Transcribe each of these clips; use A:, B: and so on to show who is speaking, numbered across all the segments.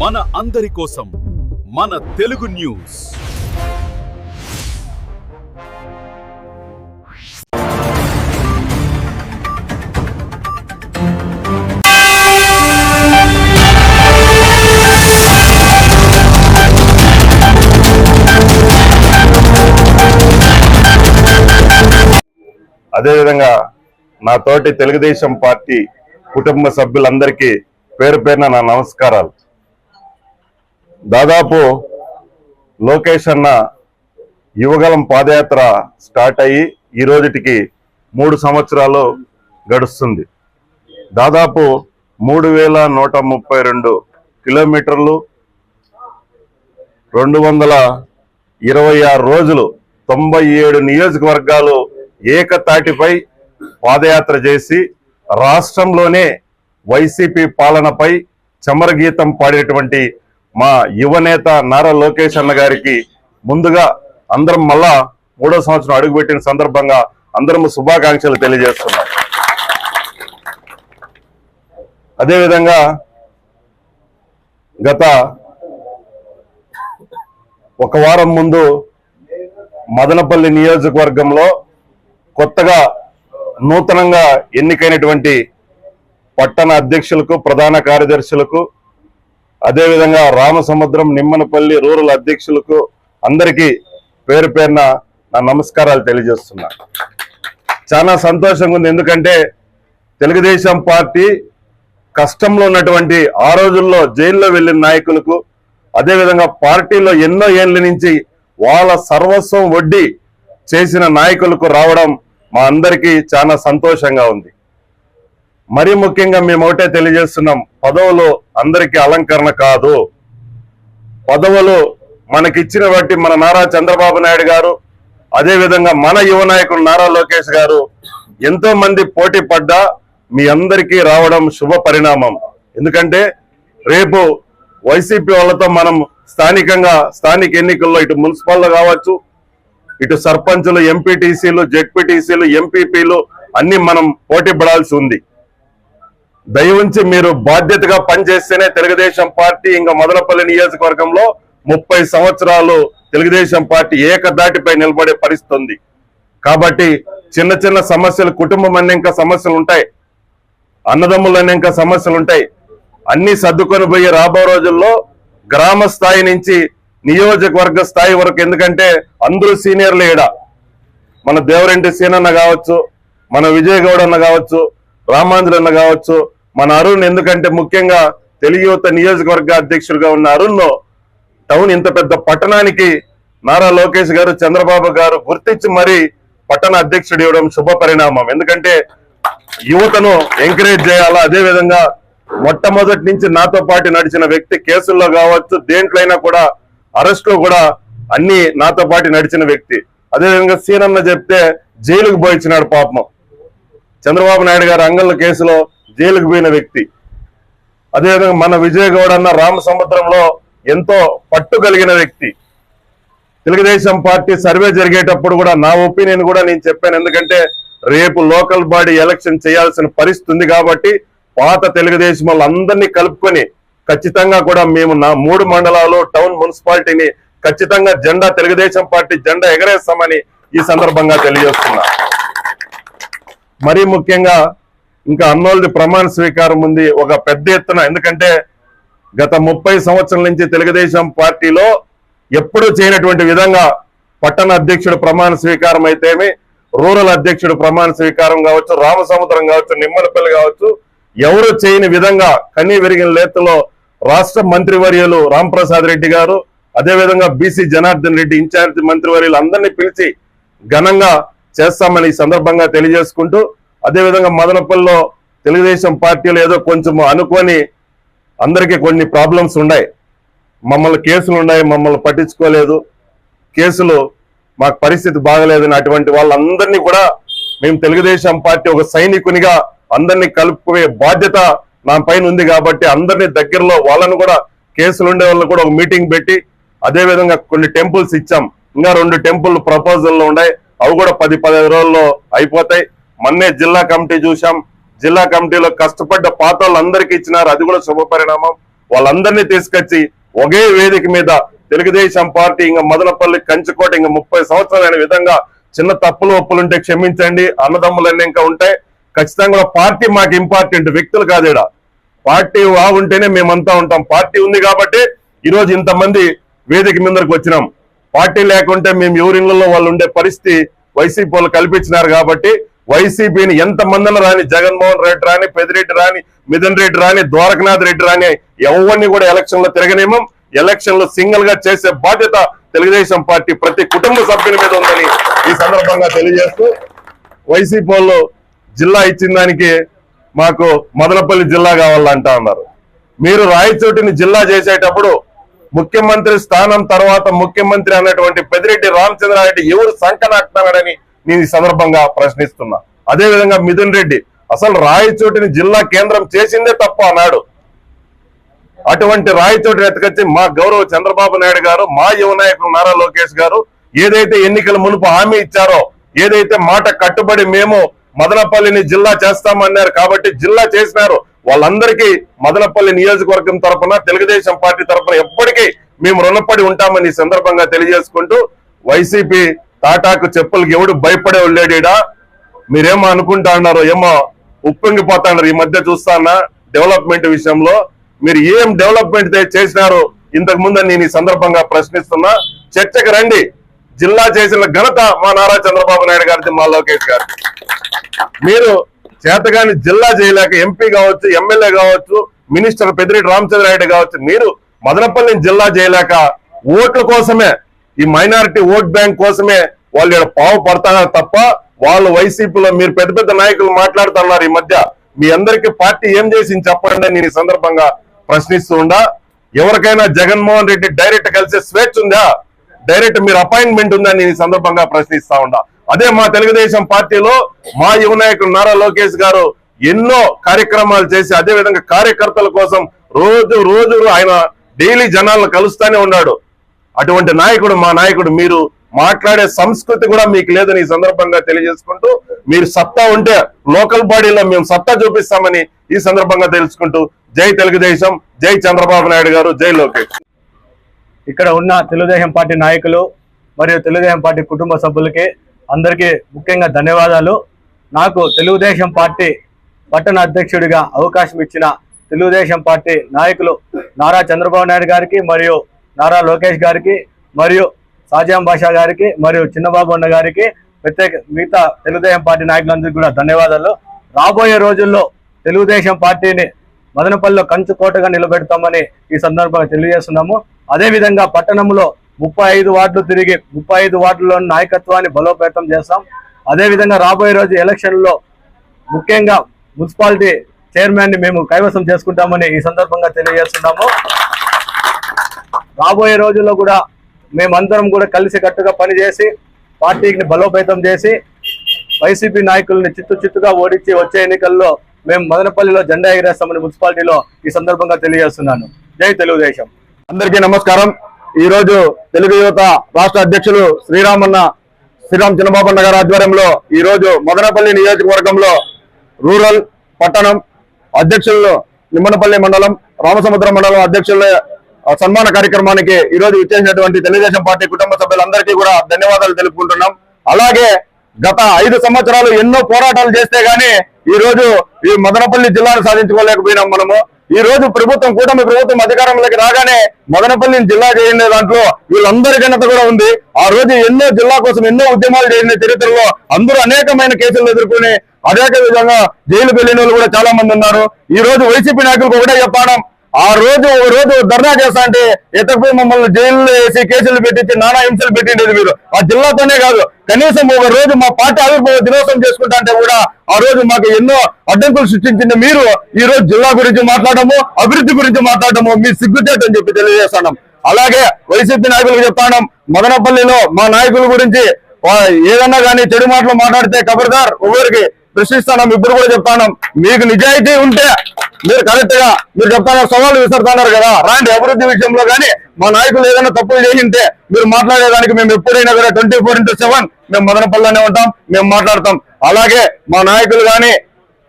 A: మన అందరి కోసం మన తెలుగు న్యూస్.
B: అదేవిధంగా నా తోటి తెలుగుదేశం పార్టీ కుటుంబ సభ్యులందరికీ పేరు పేరున నా నమస్కారాలు. దాదాపు లోకేష్ అన్న యువగలం పాదయాత్ర స్టార్ట్ అయ్యి ఈ రోజుటికి మూడు సంవత్సరాలు గడుస్తుంది. దాదాపు మూడు వేల నూట ముప్పై రెండు కిలోమీటర్లు రెండు వందల ఇరవై ఆరు రోజులు తొంభై ఏడు నియోజకవర్గాలు ఏకతాటిపై పాదయాత్ర చేసి రాష్ట్రంలోనే వైసీపీ పాలనపై చమరగీతం పాడేటువంటి మా యువనేత నారా లోకేష్ అన్న గారికి ముందుగా అందరం మళ్ళా మూడో సంవత్సరం అడుగుపెట్టిన సందర్భంగా అందరం శుభాకాంక్షలు తెలియజేస్తున్నాం. అదేవిధంగా గత ఒక వారం ముందు మదనపల్లి నియోజకవర్గంలో కొత్తగా నూతనంగా ఎన్నికైనటువంటి పట్టణ అధ్యక్షులకు ప్రధాన కార్యదర్శులకు అదేవిధంగా రామసముద్రం నిమ్మనపల్లి రూరల్ అధ్యక్షులకు అందరికీ పేరు పేరున నా నమస్కారాలు తెలియజేస్తున్నా. చాలా సంతోషంగా ఉంది. ఎందుకంటే తెలుగుదేశం పార్టీ కష్టంలో ఉన్నటువంటి ఆ రోజుల్లో జైల్లో వెళ్ళిన నాయకులకు అదేవిధంగా పార్టీలో ఎన్నో ఏళ్ళ నుంచి వాళ్ళ సర్వస్వం వడ్డీ చేసిన నాయకులకు రావడం మా అందరికీ చాలా సంతోషంగా ఉంది. మరీ ముఖ్యంగా మేము ఒకటే తెలియజేస్తున్నాం. పదవులు అందరికీ అలంకరణ కాదు. పదవులు మనకిచ్చిన బట్టి మన నారా చంద్రబాబు నాయుడు గారు అదేవిధంగా మన యువ నాయకుడు నారా లోకేష్ గారు ఎంతో మంది పోటీ పడ్డా మీ అందరికీ రావడం శుభ పరిణామం. ఎందుకంటే రేపు వైసీపీ వాళ్ళతో మనం స్థానికంగా స్థానిక ఎన్నికల్లో ఇటు మున్సిపల్ కావచ్చు ఇటు సర్పంచులు ఎంపీటీసీలు జెడ్పీటీసీలు ఎంపీపీలు అన్ని మనం పోటీ పడాల్సి ఉంది. దయవుంచి మీరు బాధ్యతగా పనిచేస్తేనే తెలుగుదేశం పార్టీ ఇంకా మొదలపల్లి నియోజకవర్గంలో ముప్పై సంవత్సరాలు తెలుగుదేశం పార్టీ ఏకదాటిపై నిలబడే పరిస్థితుంది. కాబట్టి చిన్న చిన్న సమస్యలు కుటుంబం అన్నింక సమస్యలు ఉంటాయి. అన్నదమ్ములు ఇంకా సమస్యలు ఉంటాయి. అన్ని సర్దుకొని పోయి రాబో రోజుల్లో గ్రామ స్థాయి నుంచి నియోజకవర్గ స్థాయి వరకు ఎందుకంటే అందరూ సీనియర్లు ఈడ. మన దేవరెంటి సీనన్న కావచ్చు మన విజయగౌడ్ అన్న కావచ్చు రామాంజులు అన్న కావచ్చు మన అరుణ్ ఎందుకంటే ముఖ్యంగా తెలుగు యువత నియోజకవర్గ అధ్యక్షుడిగా ఉన్న అరుణ్ టౌన్ ఇంత పెద్ద పట్టణానికి నారా లోకేష్ గారు చంద్రబాబు గారు గుర్తించి మరీ పట్టణ అధ్యక్షుడు ఇవ్వడం శుభ పరిణామం. ఎందుకంటే యువతను ఎంకరేజ్ చేయాలా? అదే విధంగా మొట్టమొదటి నుంచి నాతో పాటు నడిచిన వ్యక్తి కేసుల్లో కావచ్చు దేంట్లైనా కూడా అరెస్ట్లో కూడా అన్ని నాతో పాటు నడిచిన వ్యక్తి. అదేవిధంగా సీనన్న చెప్తే జైలుకు పోయించినాడు పాపం. చంద్రబాబు నాయుడు గారు అంగళ్ళ కేసులో జైలుకు పోయిన వ్యక్తి. అదేవిధంగా మన విజయగౌడ అన్న రామ సముద్రంలో ఎంతో పట్టు కలిగిన వ్యక్తి. తెలుగుదేశం పార్టీ సర్వే జరిగేటప్పుడు కూడా నా ఒపీనియన్ కూడా నేను చెప్పాను. ఎందుకంటే రేపు లోకల్ బాడీ ఎలక్షన్ చేయాల్సిన పరిస్థితి ఉంది కాబట్టి పాత తెలుగుదేశం వాళ్ళందరినీ కలుపుకొని ఖచ్చితంగా కూడా మేము నా మూడు మండలాలు టౌన్ మున్సిపాలిటీని ఖచ్చితంగా జెండా తెలుగుదేశం పార్టీ జెండా ఎగరేస్తామని ఈ సందర్భంగా తెలియజేస్తున్నా. మరీ ముఖ్యంగా ఇంకా అన్నోళ్ళది ప్రమాణ స్వీకారం ఉంది. ఒక పెద్ద ఎత్తున ఎందుకంటే గత ముప్పై సంవత్సరాల నుంచి తెలుగుదేశం పార్టీలో ఎప్పుడూ చేయనటువంటి విధంగా పట్టణ అధ్యక్షుడు ప్రమాణ స్వీకారం అయితేమి రూరల్ అధ్యక్షుడు ప్రమాణ స్వీకారం కావచ్చు రామసముద్రం కావచ్చు నిమ్మలపల్లి కావచ్చు ఎవరు చేయని విధంగా కన్నీ విరిగిన లేతలో రాష్ట్ర మంత్రివర్యులు రాంప్రసాద్ రెడ్డి గారు అదేవిధంగా బీసీ జనార్దన్ రెడ్డి ఇన్ఛార్జ్ మంత్రివర్యులు అందరినీ పిలిచి ఘనంగా చేస్తామని ఈ సందర్భంగా తెలియజేసుకుంటూ అదేవిధంగా మదనపల్లిలో తెలుగుదేశం పార్టీలో ఏదో కొంచెం అనుకొని అందరికీ కొన్ని ప్రాబ్లమ్స్ ఉన్నాయి. మమ్మల్ని కేసులు ఉన్నాయి మమ్మల్ని పట్టించుకోలేదు. కేసులు మాకు పరిస్థితి బాగలేదని అటువంటి వాళ్ళందరినీ కూడా మేము తెలుగుదేశం పార్టీ ఒక సైనికునిగా అందరినీ కలుపుకునే బాధ్యత నా పైన ఉంది కాబట్టి అందరినీ దగ్గరలో వాళ్ళను కూడా కేసులు ఉండే వాళ్ళని కూడా ఒక మీటింగ్ పెట్టి అదేవిధంగా కొన్ని టెంపుల్స్ ఇచ్చాం. ఇంకా రెండు టెంపుల్ ప్రపోజల్లో ఉన్నాయి. అవి కూడా పది పదిహేను రోజుల్లో అయిపోతాయి. మొన్నే జిల్లా కమిటీ చూసాం జిల్లా కమిటీలో కష్టపడ్డ పాత వాళ్ళందరికీ ఇచ్చినారు. అది కూడా శుభ పరిణామం వాళ్ళందరినీ తీసుకొచ్చి ఒకే వేదిక మీద తెలుగుదేశం పార్టీ ఇంకా మదనపల్లి కంచుకోట ఇంకా ముప్పై సంవత్సరాలైన విధంగా చిన్న తప్పులు ఒప్పులుంటే క్షమించండి. అన్నదమ్ములన్నీ ఇంకా ఉంటాయి. ఖచ్చితంగా కూడా పార్టీ మాకు ఇంపార్టెంట్ వ్యక్తులు కాదేడా పార్టీ వా ఉంటేనే మేమంతా ఉంటాం. పార్టీ ఉంది కాబట్టి ఈరోజు ఇంతమంది వేదిక ముందరకు వచ్చినాం. పార్టీ లేకుంటే మేము ఎవరిళ్ళలో వాళ్ళు ఉండే పరిస్థితి వైసీపీ వాళ్ళు కల్పించినారు కాబట్టి వైసీపీని ఎంత మందిని రాని జగన్మోహన్ రెడ్డి రాని పెదిరెడ్డి రాని మిథున్ రెడ్డి రాని ద్వారకనాథ్ రెడ్డి రాని ఎవరిని కూడా ఎలక్షన్లో తిరగనేమం ఎలక్షన్లో సింగిల్గా చేసే బాధ్యత తెలుగుదేశం పార్టీ ప్రతి కుటుంబ సభ్యుల మీద ఉందని ఈ సందర్భంగా తెలియజేస్తూ వైసీపీ వాళ్ళు జిల్లా ఇచ్చిన దానికి మాకు మదనపల్లి జిల్లా కావాలంటా అన్నారు మీరు రాయచోటిని జిల్లా చేసేటప్పుడు ముఖ్యమంత్రి స్థానం తర్వాత ముఖ్యమంత్రి అన్నటువంటి పెదిరెడ్డి రామచంద్రారెడ్డి ఎవరు సంకనాటున్నాడని నేను ఈ సందర్భంగా ప్రశ్నిస్తున్నా. అదే విధంగా మిథున్ రెడ్డి అసలు రాయచోటిని జిల్లా కేంద్రం చేసిందే తప్ప అన్నాడు అటువంటి రాయచోటిని ఎత్తుకొచ్చి మా గౌరవ చంద్రబాబు నాయుడు గారు మా యువ నాయకులు నారా లోకేష్ గారు ఏదైతే ఎన్నికల మునుపు హామీ ఇచ్చారో ఏదైతే మాట కట్టుబడి మేము మదనపల్లిని జిల్లా చేస్తామన్నారు కాబట్టి జిల్లా చేసినారు. వాళ్ళందరికీ మదనపల్లి నియోజకవర్గం తరఫున తెలుగుదేశం పార్టీ తరఫున ఎప్పటికీ మేము రుణపడి ఉంటామని సందర్భంగా తెలియజేసుకుంటూ వైసీపీ తాటాకు చెప్పులకి ఎవడు భయపడే లేడీడా మీరేమో అనుకుంటా ఉన్నారో ఏమో ఉప్పొంగిపోతా ఉన్నారు ఈ మధ్య చూస్తానా డెవలప్మెంట్ విషయంలో. మీరు ఏం డెవలప్మెంట్ చేసినారు ఇంతకు ముందు నేను ఈ సందర్భంగా ప్రశ్నిస్తున్నా. చర్చకు రండి. జిల్లా చేసిన ఘనత మా నారా చంద్రబాబు నాయుడు గారిది మా లోకేష్ గారి మీరు చేతగాని జిల్లా చేయలేక ఎంపీ కావచ్చు ఎమ్మెల్యే కావచ్చు మినిస్టర్ పెద్దిరెడ్డి రామచంద్రారెడ్డి కావచ్చు మీరు మదనపల్లి జిల్లా చేయలేక ఓట్ల కోసమే ఈ మైనారిటీ ఓట్ బ్యాంక్ కోసమే వాళ్ళు ఈడ పావు పడతారు తప్ప వాళ్ళు వైసీపీలో మీరు పెద్ద పెద్ద నాయకులు మాట్లాడుతున్నారు ఈ మధ్య. మీ అందరికీ పార్టీ ఏం చేసింది చెప్పండి నేను ఈ సందర్భంగా ప్రశ్నిస్తూ ఉండా. ఎవరికైనా జగన్మోహన్ రెడ్డి డైరెక్ట్ కలిసే స్వేచ్ఛ ఉందా? డైరెక్ట్ మీరు అపాయింట్మెంట్ ఉందా నేను ఈ సందర్భంగా ప్రశ్నిస్తా ఉండా. అదే మా తెలుగుదేశం పార్టీలో మా యువ నాయకుడు నారా లోకేష్ గారు ఎన్నో కార్యక్రమాలు చేసి అదే విధంగా కార్యకర్తల కోసం రోజు రోజు ఆయన డైలీ జనాలను కలుస్తానే ఉన్నాడు. అటువంటి నాయకుడు మా నాయకుడు మీరు మాట్లాడే సంస్కృతి కూడా మీకు లేదని ఈ సందర్భంగా తెలియజేసుకుంటూ మీరు సత్తా ఉంటే లోకల్ బాడీలో మేము సత్తా చూపిస్తామని ఈ సందర్భంగా తెలుసుకుంటూ జై తెలుగుదేశం జై చంద్రబాబు నాయుడు గారు జై లోకేష్.
C: ఇక్కడ ఉన్న తెలుగుదేశం పార్టీ నాయకులు మరియు తెలుగుదేశం పార్టీ కుటుంబ సభ్యులకి అందరికీ ముఖ్యంగా ధన్యవాదాలు. నాకు తెలుగుదేశం పార్టీ పట్టణ అధ్యక్షుడిగా అవకాశం ఇచ్చిన తెలుగుదేశం పార్టీ నాయకులు నారా చంద్రబాబు నాయుడు గారికి మరియు నారా లోకేష్ గారికి మరియు సాజాం బాషా గారికి మరియు చిన్నబాబు అన్న గారికి ప్రత్యేక మిగతా తెలుగుదేశం పార్టీ నాయకులందరికీ కూడా ధన్యవాదాలు. రాబోయే రోజుల్లో తెలుగుదేశం పార్టీని మదనపల్లిలో కంచు కోటగా నిలబెడతామని ఈ సందర్భంగా తెలియజేస్తున్నాము. అదేవిధంగా పట్టణంలో ముప్పై ఐదు వార్డులు తిరిగి ముప్పై ఐదు వార్డుల్లో నాయకత్వాన్ని బలోపేతం చేస్తాం. అదేవిధంగా రాబోయే రోజు ఎలక్షన్లో ముఖ్యంగా మున్సిపాలిటీ చైర్మన్ని మేము కైవసం చేసుకుంటామని ఈ సందర్భంగా తెలియజేస్తున్నాము. రాబోయే రోజుల్లో కూడా మేమందరం కూడా కలిసి కట్టుగా పనిచేసి పార్టీని బలోపేతం చేసి వైసీపీ నాయకుల్ని చిత్తు చిత్తుగా ఓడించి వచ్చే ఎన్నికల్లో మేము మదనపల్లిలో జెండా ఎగిరేస్తామని మున్సిపాలిటీలో ఈ సందర్భంగా తెలియజేస్తున్నాను. జై తెలుగుదేశం.
B: అందరికీ నమస్కారం. ఈ రోజు తెలుగు యువత రాష్ట్ర అధ్యక్షులు శ్రీరామన్న శ్రీరామ్ చిన్నబాబన్న గారి ఆధ్వర్యంలో ఈ రోజు మదనపల్లి నియోజకవర్గంలో రూరల్ పట్టణం అధ్యక్షులు నిమ్మనపల్లి మండలం రామసముద్రం మండలం అధ్యక్షుల సన్మాన కార్యక్రమానికి ఈ రోజు ఇచ్చేసినటువంటి తెలుగుదేశం పార్టీ కుటుంబ సభ్యులందరికీ కూడా ధన్యవాదాలు తెలుపుకుంటున్నాం. అలాగే గత ఐదు సంవత్సరాలు ఎన్నో పోరాటాలు చేస్తే గానీ ఈ రోజు ఈ మదనపల్లి జిల్లాను సాధించుకోలేకపోయినాం మనము. ఈ రోజు ప్రభుత్వం కూటమి ప్రభుత్వం అధికారంలోకి రాగానే మదనపల్లిని జిల్లా చేయండి దాంట్లో వీళ్ళందరి ఘనత కూడా ఉంది. ఆ రోజు ఎన్నో జిల్లా కోసం ఎన్నో ఉద్యమాలు చేసిన చరిత్రలో అందరూ అనేకమైన కేసులు ఎదుర్కొని అదే విధంగా జైలు వెళ్ళిన వాళ్ళు కూడా చాలా మంది ఉన్నారు. ఈ రోజు వైసీపీ నాయకులకు ఒకటే చెప్పడం ఆ రోజు ఒక రోజు ధర్నా చేస్తా అంటే ఎతకపోయి మమ్మల్ని జైల్లో వేసి కేసులు పెట్టించి నానా హింసలు పెట్టిండేది మీరు ఆ జిల్లాతోనే కాదు కనీసం ఒక రోజు మా పార్టీ ఆవిర్భావ దినోత్సవం చేసుకుంటా అంటే కూడా ఆ రోజు మాకు ఎన్నో అడ్డంకులు సృష్టించిన మీరు. ఈ రోజు జిల్లా గురించి మాట్లాడము అభివృద్ధి గురించి మాట్లాడము మీ సిగ్గుచేట అని చెప్పి తెలియజేస్తున్నాం అలాగే వైసీపీ నాయకులకు చెప్తాను మదనపల్లిలో మా నాయకుల గురించి ఏదన్నా కానీ చెడు మాటలు మాట్లాడితే కబర్దార్ ఎవరికి? ప్రశ్నిస్తాను? ఇప్పుడు కూడా చెప్తాను? మీకు నిజాయితీ ఉంటే మీరు కరెక్ట్గా మీరు చెప్తాను? సవాళ్ళు విసురుతున్నారు కదా? రాండి అభివృద్ధి విషయంలో కానీ మా నాయకులు ఏదైనా తప్పులు చేసింటే మీరు మాట్లాడేదానికి మేము ఎప్పుడైనా కూడా ట్వంటీ ఫోర్ ఇంటూ సెవెన్ మేము మదనపల్లిలోనే ఉంటాం మేము మాట్లాడతాం. అలాగే మా నాయకులు కానీ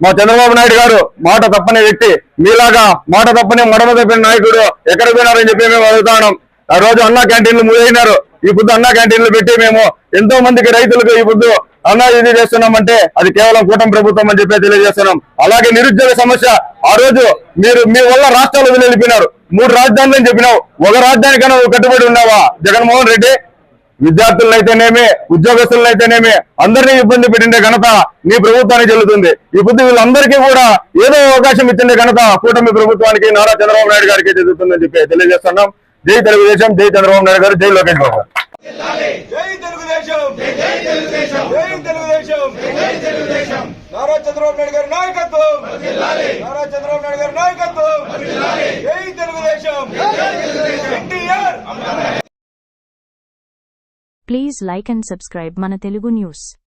D: మా చంద్రబాబు నాయుడు గారు మాట తప్పని వ్యక్తి మీలాగా మాట తప్పని మడమ తప్పిన నాయకుడు ఎక్కడ పోయినారని చెప్పి మేము అడుగుతాం ఆ రోజు అన్నా క్యాంటీన్లు మూయైనారు ఈ పొద్దు అన్నా క్యాంటీన్లు పెట్టి మేము ఎంతో మందికి రైతులకు ఈ పొద్దు అన్నా ఇది చేస్తున్నామంటే అది కేవలం కూటమి ప్రభుత్వం అని చెప్పి తెలియజేస్తున్నాం. అలాగే నిరుద్యోగ సమస్య ఆ రోజు మీరు మీ వల్ల రాష్ట్రాలు వెళ్ళిపోయినారు మూడు రాజధానులు అని చెప్పినావు. ఒక రాజధానికైనా నువ్వు కట్టుబడి ఉన్నావా? జగన్మోహన్ రెడ్డి విద్యార్థులనైతేనేమి ఉద్యోగస్తులనైతేనేమి అందరినీ ఇబ్బంది పెట్టిండే ఘనత నీ ప్రభుత్వానికి చెల్లుతుంది. ఈ వీళ్ళందరికీ కూడా ఏదో అవకాశం ఇచ్చిండే ఘనత కూటమి ప్రభుత్వానికి నారా చంద్రబాబు నాయుడు గారికి చెందుతుందని చెప్పి తెలియజేస్తున్నాం. జై తెలుగుదేశం జై చంద్రబాబు నాయుడు గారు జై లోకేష్ బాబు.
E: తెలుగుదేశం. నారా చంద్రబాబు నాయుడు గారి నాయకత్వం. నారా చంద్రబాబు నాయుడు గారి నాయకత్వం. జై Telugu Desam. NTR.
F: Please like and subscribe Mana Telugu News.